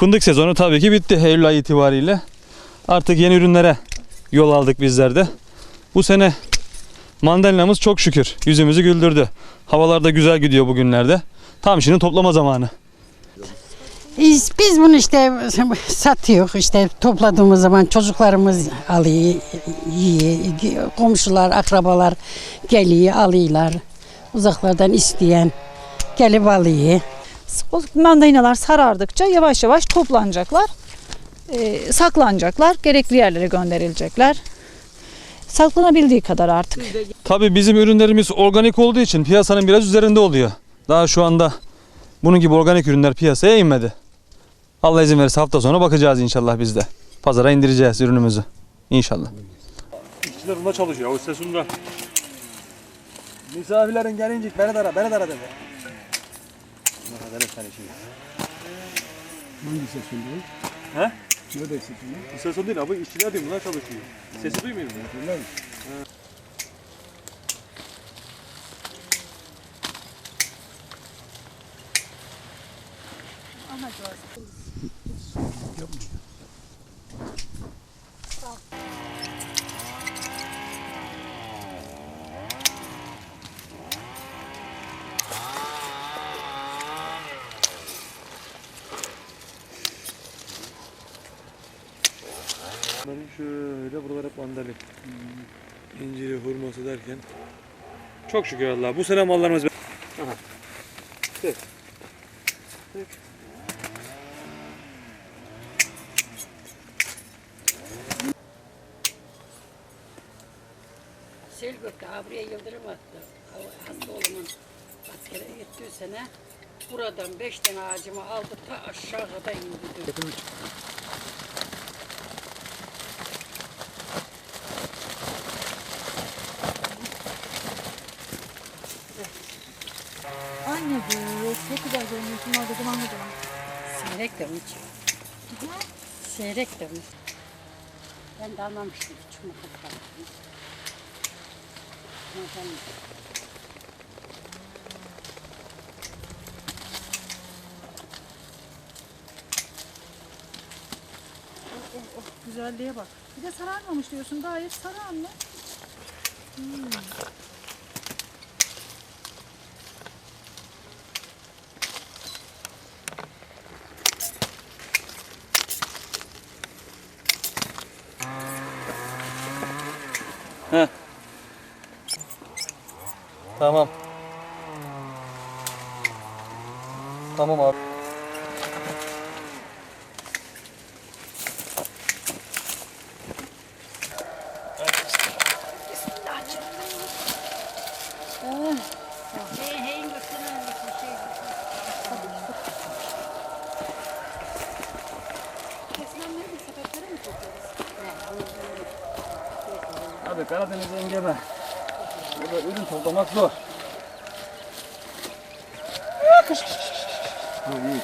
Fındık sezonu tabii ki bitti Eylül ayı itibariyle. Artık yeni ürünlere yol aldık bizler de. Bu sene mandalinamız çok şükür yüzümüzü güldürdü. Havalar da güzel gidiyor bugünlerde. Tam şimdi toplama zamanı. Biz, biz bunu işte satıyor işte topladığımız zaman çocuklarımız alıyor, komşular, akrabalar geliyor, alıyorlar. Uzaklardan isteyen gelip alıyor. O mandalinalar sarardıkça yavaş yavaş toplanacaklar. Ee, saklanacaklar. Gerekli yerlere gönderilecekler. Saklanabildiği kadar artık. Tabii bizim ürünlerimiz organik olduğu için piyasanın biraz üzerinde oluyor. Daha şu anda bunun gibi organik ürünler piyasaya inmedi. Allah izin verirse hafta sonu bakacağız inşallah biz de. Pazara indireceğiz ürünümüzü. İnşallah. İşçiler bunda çalışıyor. O sesunda. Misafirlerin gelince beni de ara, beni de ara dedi. Hangi sesin bu? He? Nerede sesin bu? Sesun değil abi. işçiler değil bunlar çalışıyor. Sesi duymuyor musun? Bunlar mı? Benim şöyle buralar hep mandalin. İnciri, hurması derken. Çok şükür Allah. Bu sene mallarımız... Aha. Sel gökte buraya yıldırım attı. Hasta oğlumun askere gittiği sene buradan beş tane ağacımı aldı ta aşağıda indi. Anne bu çok güzel görünüyorsun orada zaman zaman. Seyrek demiş. Seyrek demiş. Ben de almamıştım hiç mutlaka. Güzelliğe bak. Bir de sararmamış diyorsun. Gayet sarı anne. Tamam. Tamam abi. Kesilenleri bir sepetlere mi toplarız? Abi Karadeniz engebe. Burada ürün toplamak zor. Ha iyi.